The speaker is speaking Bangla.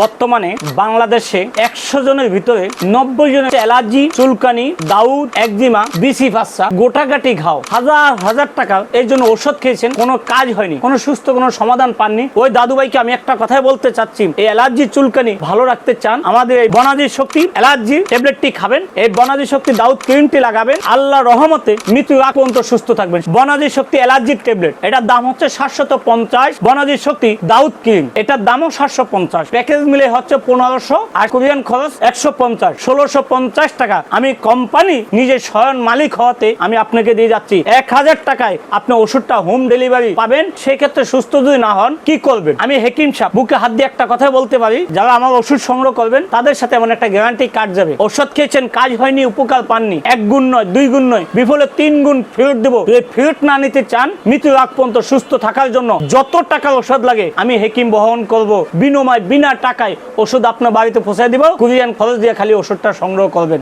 বর্তমানে বাংলাদেশে একশো জনের ভিতরে নব্বই জনের অ্যালার্জি চুলকানি, দাউদ, একজিমা, বিসি ফাসা গোটাগাটি ঘাও। হাজার হাজার টাকা এর জন্য ওষুধ খেয়েছেন, কোনো কাজ হয়নি, কোনো সুস্থ কোনো সমাধান পাননি। ওই দাদু ভাইকে আমি একটা কথাই বলতে চাচ্ছি, এই অ্যালার্জি চুলকানি ভালো রাখতে চান, আমাদের এই বনাজি শক্তি অ্যালার্জি ট্যাবলেটটি খাবেন, এই বনাজি শক্তি দাউদ ক্রিমটি লাগাবেন আল্লাহ রহমতে মৃত্যু আগ পর্যন্ত সুস্থ থাকবেন। বনাজি শক্তি অ্যালার্জি ট্যাবলেট, এটার দাম হচ্ছে সাতশত পঞ্চাশ, বনাজি শক্তি দাউদ ক্রিম, এটার দামও সাতশো পঞ্চাশ। প্যাকেজ মিলে হচ্ছে পনেরোশো আর কোরিয়ান খরচ একশো পঞ্চাশ, ষোলোশো পঞ্চাশ টাকা। আমি কোম্পানি নিজে স্বয়ং মালিক হওয়াতে আমি আপনাকে দিয়ে যাচ্ছি। এক হাজার টাকায় আপনি ওষুধটা হোম ডেলিভারি পাবেন। সেক্ষেত্রে সুস্থ যদি না হন, কি করবেন? আমি হেকিম সাহেব, বুকে হাত দিয়ে একটা কথা বলতে পারি। যারা আমার ওষুধ সংগ্রহ করবেন, তাদের সাথে এমন একটা গ্যারান্টি কার্ড যাবে। ওষুধ খেয়েছেন, কাজ হয়নি, উপকার পাননি। এক গুণ নয়, দুই গুণ নয়, বিফলে তিন গুণ ফেরত দেবো। যদি ফেরত না নিতে চান মৃত্যু আগ পর্যন্ত সুস্থ থাকার জন্য যত টাকার ওষুধ লাগে, আমি হেকিম বহন করব। বিনিময়, বিনা টাকায় ওষুধ আপনার বাড়িতে পৌঁছায় দিব কুরিয়ান খরচ দিয়ে খালি ওষুধটা সংগ্রহ করবেন।